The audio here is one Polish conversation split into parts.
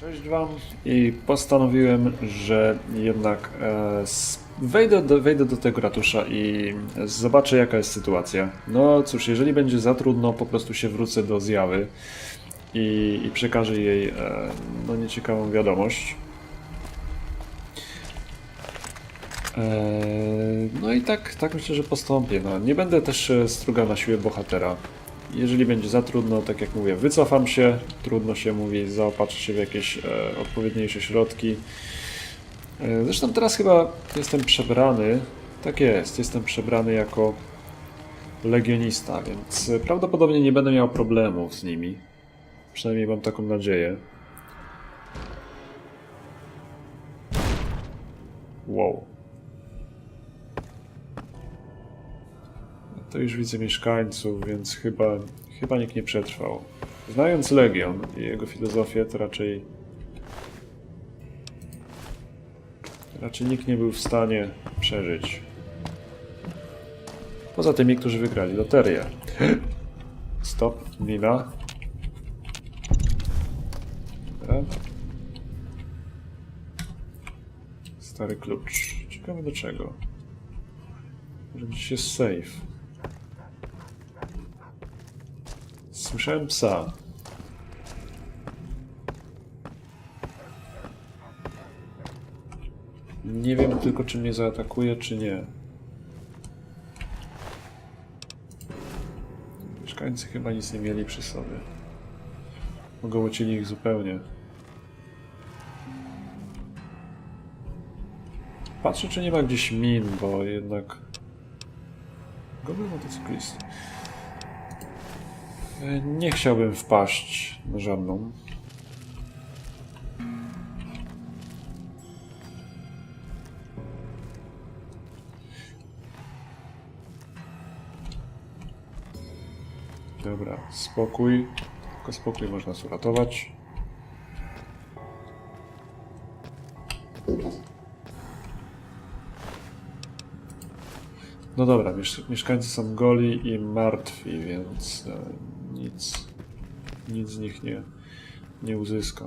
Cześć Wam i postanowiłem, że jednak e, wejdę, do, wejdę do tego ratusza i zobaczę jaka jest sytuacja. No cóż, jeżeli będzie za trudno, po prostu się wrócę do zjawy i, i przekażę jej e, no, nieciekawą wiadomość. E, No i tak, tak myślę, że postąpię. No, nie będę też e, strugał na siłę bohatera. Jeżeli będzie za trudno, tak jak mówię, wycofam się, trudno się mówi, zaopatrzę się w jakieś e, odpowiedniejsze środki. E, zresztą teraz chyba jestem przebrany, tak jest, jestem przebrany jako legionista, więc prawdopodobnie nie będę miał problemów z nimi. Przynajmniej mam taką nadzieję. Wow. To już widzę mieszkańców, więc chyba, chyba nikt nie przetrwał. Znając Legion i jego filozofię, to raczej. Raczej nikt nie był w stanie przeżyć. Poza tymi, którzy wygrali loterię. Stop, mina. Dobra. Stary klucz. Ciekawe do czego. Może gdzieś jest safe. Słyszałem psa. Nie wiem tylko, czy mnie zaatakuje, czy nie. Mieszkańcy chyba nic nie mieli przy sobie. Ogołocili ich zupełnie. Patrzę, czy nie ma gdzieś min, bo jednak... Goły motocyklisty. Nie chciałbym wpaść na żadną. Dobra, spokój. Tylko spokój można uratować. No dobra, miesz mieszkańcy są goli i martwi, więc e, nic, nic z nich nie, nie uzyska.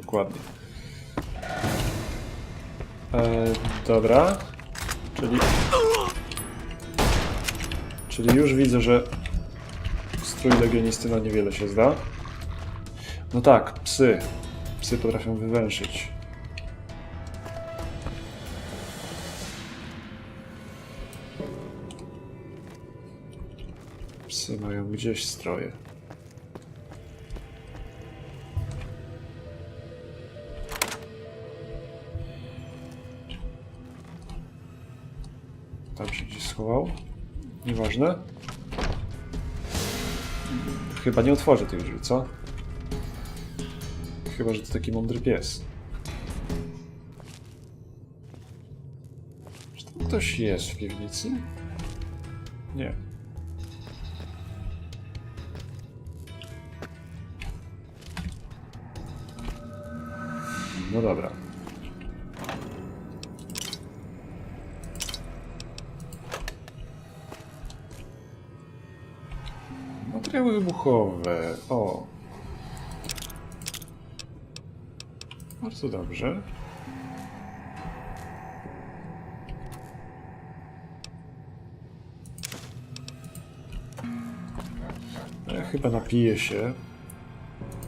Dokładnie. E, dobra, czyli... Czyli już widzę, że strój legionisty na niewiele się zda. No tak, psy. Psy potrafią wywęszyć. Psy mają gdzieś stroje. Tam się gdzieś schował. Nieważne. Chyba nie otworzę tych drzwi, co? Chyba, że to taki mądry pies. Czy tam ktoś jest w piwnicy? Nie. No dobra. Materiały wybuchowe. O. Bardzo dobrze. Ja chyba napiję się,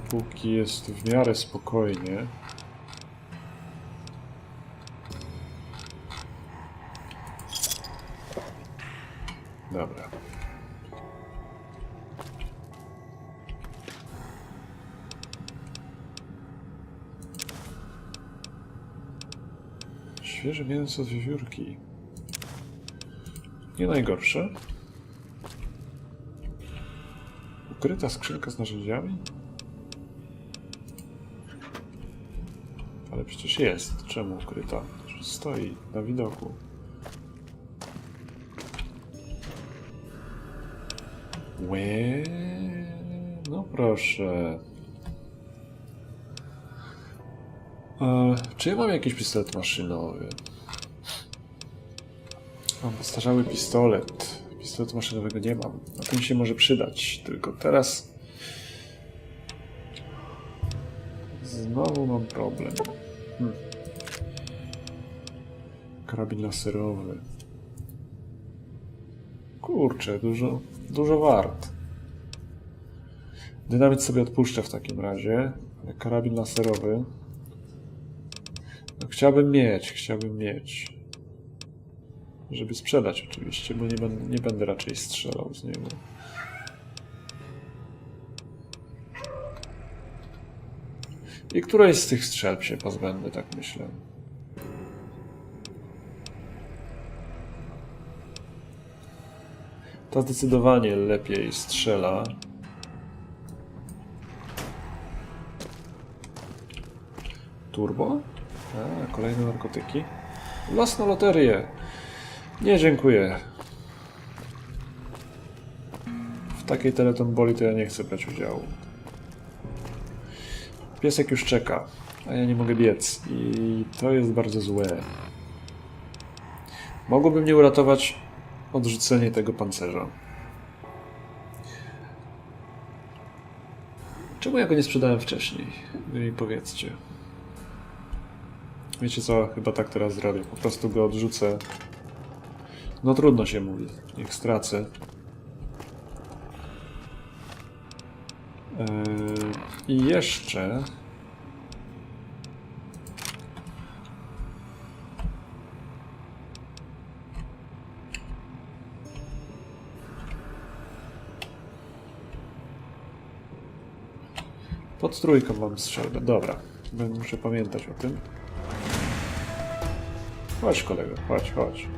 póki jest w miarę spokojnie. Dobra. Świeże mięso z wiewiórki. Nie najgorsze. Ukryta skrzynka z narzędziami? Ale przecież jest. Czemu ukryta? Stoi na widoku. Łe... No proszę. E, czy ja mam jakiś pistolet maszynowy? Mam postarzały pistolet. Pistoletu maszynowego nie mam. A ten się może przydać. Tylko teraz... Znowu mam problem. Hmm. Karabin laserowy. Kurczę, dużo, dużo wart. Dynamit sobie odpuszczę w takim razie. Karabin laserowy. No, chciałbym mieć, chciałbym mieć. Żeby sprzedać oczywiście, bo nie będę, nie będę raczej strzelał z niego. I której z tych strzelb się pozbędę, tak myślę. Ta zdecydowanie lepiej strzela. Turbo? A, kolejne narkotyki. Los na loterię. Nie, dziękuję. W takiej teletomboli to ja nie chcę brać udziału. Piesek już czeka, a ja nie mogę biec i to jest bardzo złe. Mogłoby mnie uratować odrzucenie tego pancerza. Czemu ja go nie sprzedałem wcześniej? Wy mi powiedzcie. Wiecie co, chyba tak teraz zrobię. Po prostu go odrzucę. No trudno się mówi. Niech stracę. Yy, I jeszcze... Pod trójką mam strzelbę. Dobra. Będę muszę pamiętać o tym. Chodź kolego, chodź, chodź.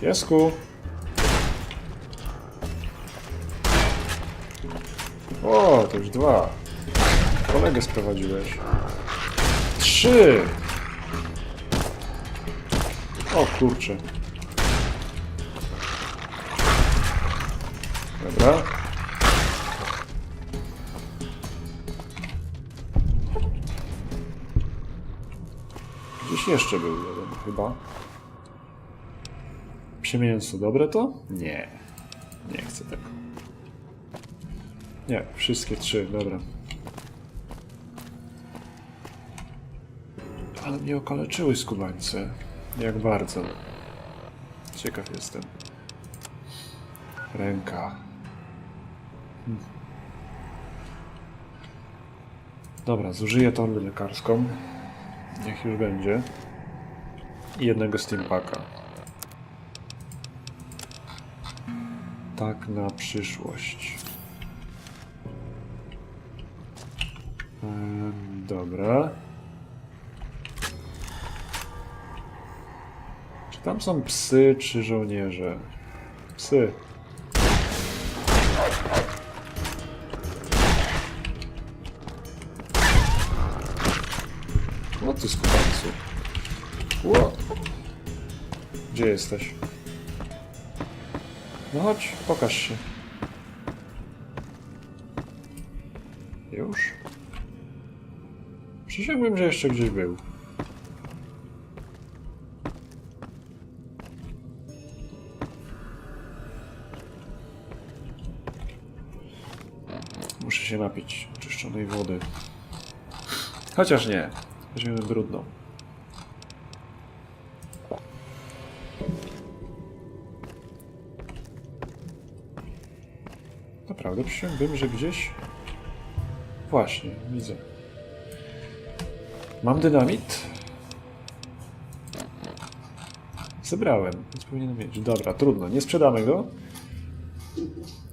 Piesku! O, to już dwa. Kolegę sprowadziłeś. Trzy! O kurczę. Dobra. Gdzieś jeszcze był jeden chyba. Psie mięso, dobre to? Nie. Nie chcę tego. Nie, wszystkie trzy, dobra. Ale mnie okaleczyły skubańce. Jak bardzo. Ciekaw jestem. Ręka. Hmm. Dobra, zużyję torbę lekarską. Niech już będzie. I jednego steampaka. Tak na przyszłość. Em, Dobra. Czy tam są psy, czy żołnierze? Psy. Gdzie jesteś? No chodź, pokaż się. Już? Przysięgłem, że jeszcze gdzieś był. Muszę się napić oczyszczonej wody. Chociaż nie. Weźmiemy brudną. Naprawdę przysiągłem, że gdzieś... Właśnie, widzę. Mam dynamit? Zebrałem, więc powinienem mieć. Dobra, trudno, nie sprzedamy go.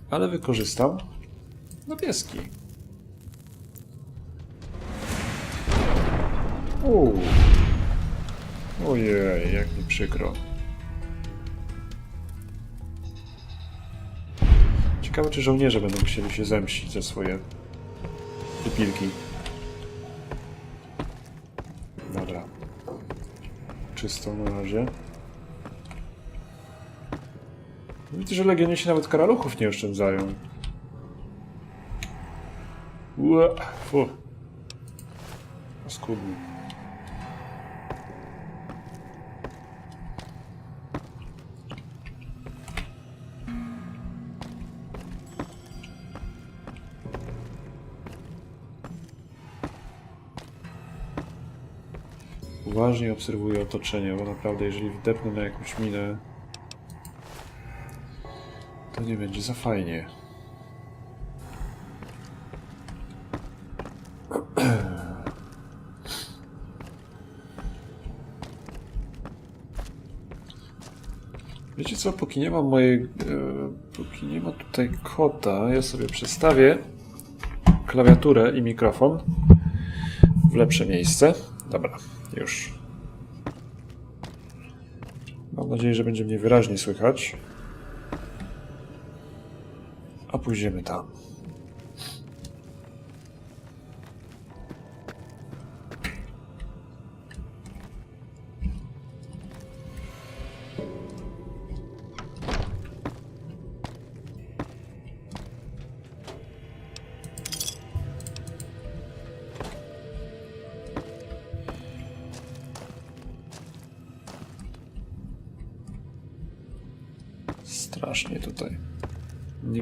Ale wykorzystam na pieski. Uuu. Ojej, jak mi przykro. Ciekawe, czy żołnierze będą chcieli się zemścić za swoje wypilki. Dobra. Czysto na razie. Widzę, że Legionie się nawet karaluchów nie oszczędzają. Ue, fu. Skudny. Uważnie obserwuję otoczenie, bo naprawdę jeżeli wdepnę na jakąś minę, to nie będzie za fajnie. Wiecie co, póki nie ma mojej... E, póki nie ma tutaj kota, ja sobie przestawię klawiaturę i mikrofon w lepsze miejsce. Dobra, już. Mam nadzieję, że będzie mnie wyraźnie słychać. A pójdziemy tam.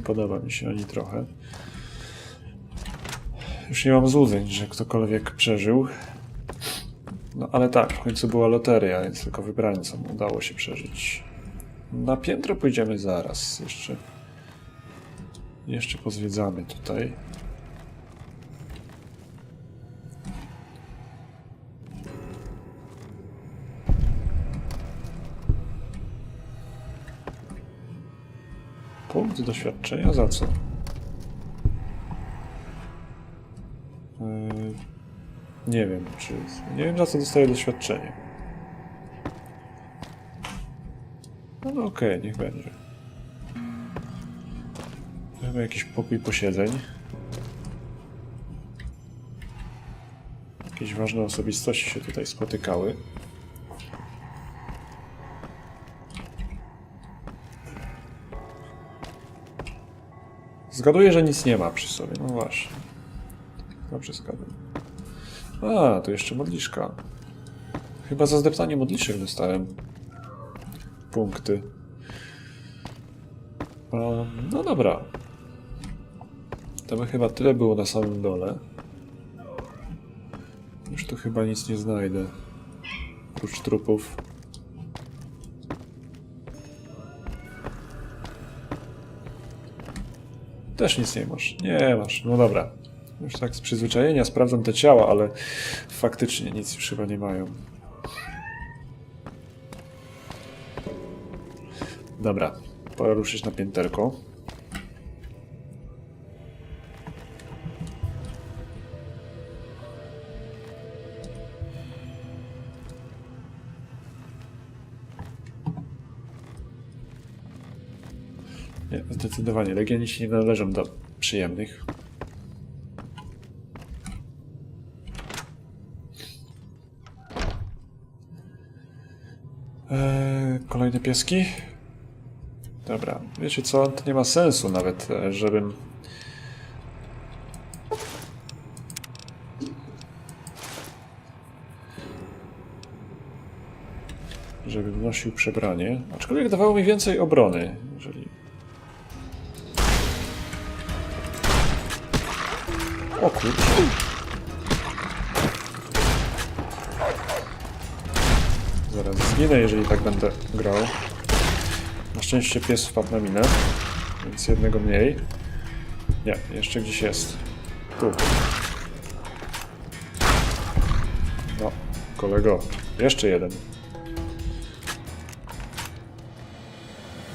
Podoba mi się ani trochę. Już nie mam złudzeń, że ktokolwiek przeżył. No ale tak, w końcu była loteria, więc tylko wybrańcom udało się przeżyć. Na piętro pójdziemy zaraz. Jeszcze, jeszcze pozwiedzamy tutaj. Doświadczenia za co? Yy, nie wiem, czy. Nie wiem za co dostaję doświadczenie. No, no okej, niech będzie. Chyba jakiś pokój posiedzeń. Jakieś ważne osobistości się tutaj spotykały. Zgaduję, że nic nie ma przy sobie. No właśnie. Dobrze zgaduję. A, tu jeszcze modliszka. Chyba za zdeptanie modliszek dostałem punkty. No dobra. To by chyba tyle było na samym dole. Już tu chyba nic nie znajdę. Oprócz trupów. Też nic nie masz. Nie masz. No dobra. Już tak z przyzwyczajenia sprawdzam te ciała, ale faktycznie nic już chyba nie mają. Dobra. Pora ruszyć na pięterko. Nie, zdecydowanie. Legioniści nie należą do przyjemnych. Eee, kolejne pieski? Dobra, wiecie co? To nie ma sensu nawet, e, żebym... Żebym nosił przebranie. Aczkolwiek dawało mi więcej obrony, jeżeli O kurczę. Zaraz zginę, jeżeli tak będę grał. Na szczęście pies wpadł na minę, więc jednego mniej. Nie, jeszcze gdzieś jest. Tu. No, kolego, jeszcze jeden.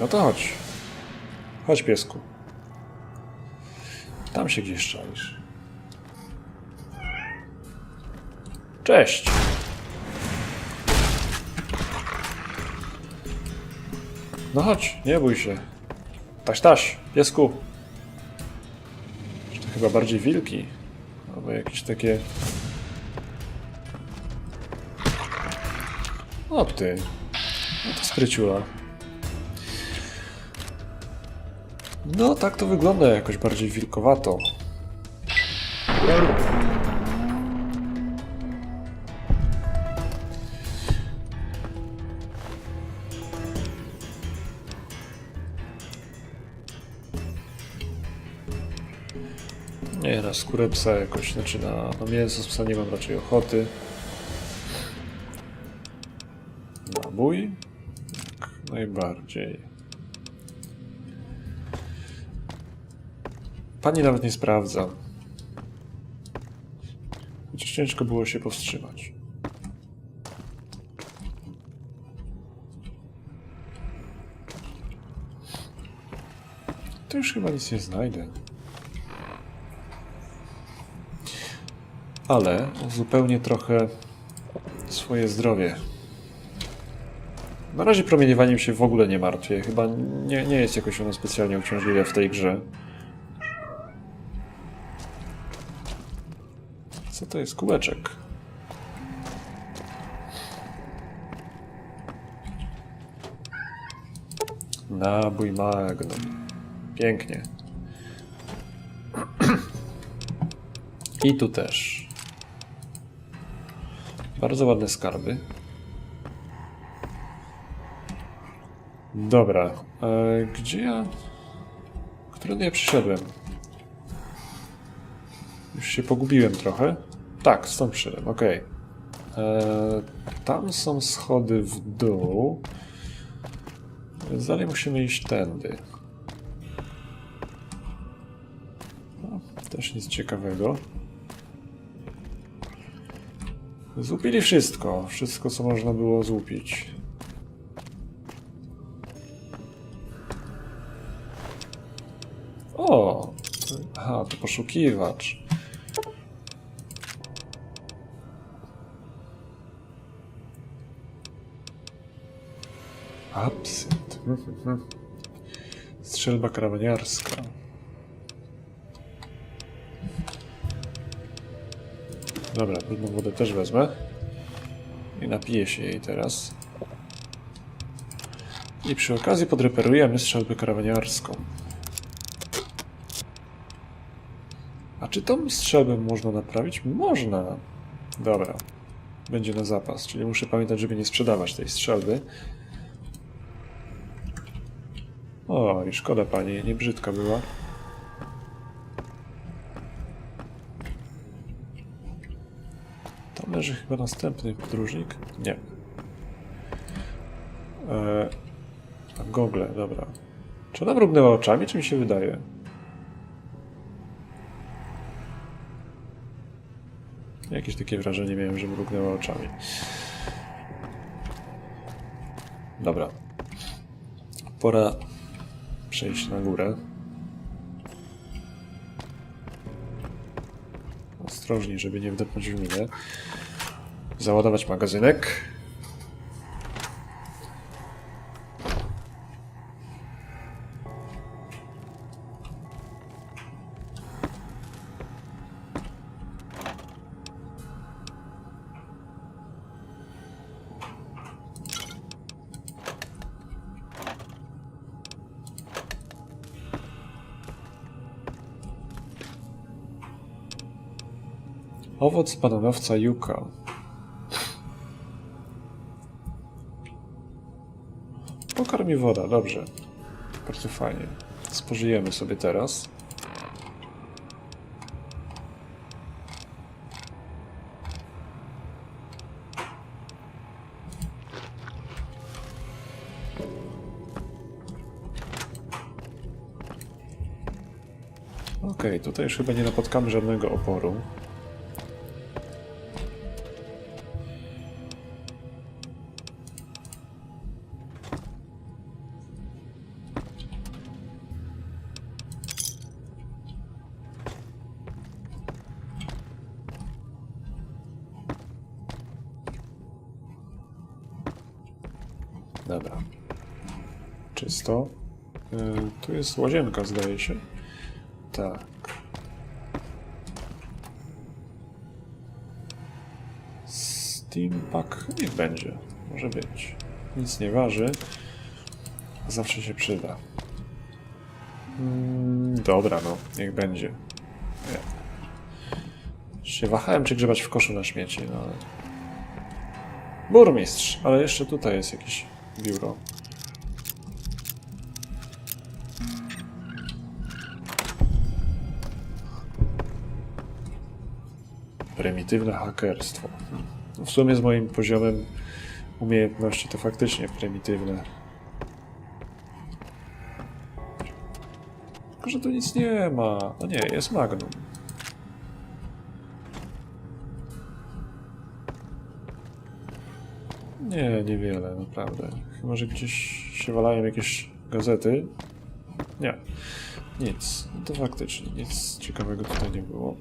No to chodź. Chodź, piesku. Tam się gdzieś czaisz. Cześć! No chodź, nie bój się. Taś, taś, piesku. To chyba bardziej wilki. Albo jakieś takie... O ty. No to skryciula. No, tak to wygląda jakoś bardziej wilkowato. Nie, na skórę psa jakoś, znaczy na, na mięso z psa nie mam raczej ochoty. Zabój? Jak najbardziej. Pani nawet nie sprawdza. Chociaż ciężko było się powstrzymać. To już chyba nic nie znajdę. Ale zupełnie trochę swoje zdrowie. Na razie promieniowaniem się w ogóle nie martwię. Chyba nie, nie jest jakoś ono specjalnie uciążliwe w tej grze. Co to jest? Kółeczek. Nabój magnum. Pięknie. I tu też. Bardzo ładne skarby. Dobra. E, gdzie ja... Którędy ja przyszedłem? Już się pogubiłem trochę. Tak, stąd przyszedłem, okej. E, Tam są schody w dół. Więc dalej musimy iść tędy. No, też nic ciekawego. Złupili wszystko. Wszystko, co można było złupić. O! Aha, to poszukiwacz. Absynt. Mhm. Strzelba kraweniarska. Dobra, brudną wodę też wezmę. I napiję się jej teraz. I przy okazji podreperujemy strzelbę kraweniarską. A czy tą strzelbę można naprawić? Można. Dobra. Będzie na zapas, czyli muszę pamiętać, żeby nie sprzedawać tej strzelby. O, i szkoda pani, nie brzydka była. Leży chyba następny podróżnik. Nie. Eee, gogle, dobra. Czy ona mrugnęła oczami, czy mi się wydaje? Jakieś takie wrażenie miałem, że mrugnęła oczami. Dobra. Pora przejść na górę. Ostrożnie, żeby nie wdepnąć w minę. Załadować magazynek. Owoc bananowca Yuka. I woda, dobrze. Bardzo fajnie. Spożyjemy sobie teraz. Okej, tutaj już chyba nie napotkamy żadnego oporu. Jest łazienka, zdaje się. Tak. Steampack niech będzie. Może być. Nic nie waży. Zawsze się przyda. Mm, dobra, no. Niech będzie. Nie. Się wahałem, czy grzebać w koszu na śmieci, no ale... Burmistrz, ale jeszcze tutaj jest jakieś biuro. Prymitywne hakerstwo. W sumie z moim poziomem umiejętności to faktycznie prymitywne. Tylko, że tu nic nie ma. No nie, jest Magnum. Nie, niewiele, naprawdę. Chyba, że gdzieś się walają jakieś gazety. Nie, nic. To faktycznie nic ciekawego tutaj nie było.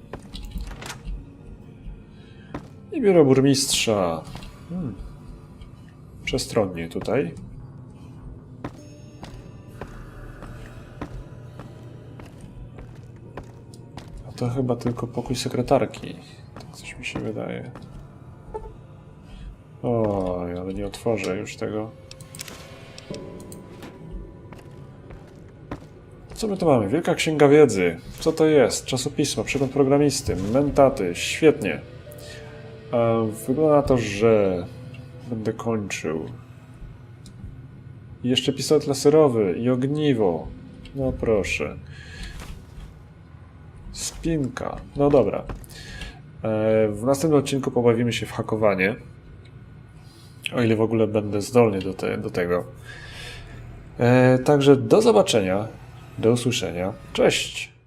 I biuro burmistrza. Hmm. Przestronnie tutaj. A to chyba tylko pokój sekretarki. Tak coś mi się wydaje. Oj, ale nie otworzę już tego. Co my tu mamy? Wielka Księga Wiedzy. Co to jest? Czasopismo, przegląd programisty, mentaty. Świetnie. A wygląda na to, że będę kończył. Jeszcze pistolet laserowy i ogniwo. No proszę. Spinka. No dobra. E, W następnym odcinku pobawimy się w hakowanie. O ile w ogóle będę zdolny do, te, do tego. E, Także do zobaczenia. Do usłyszenia. Cześć!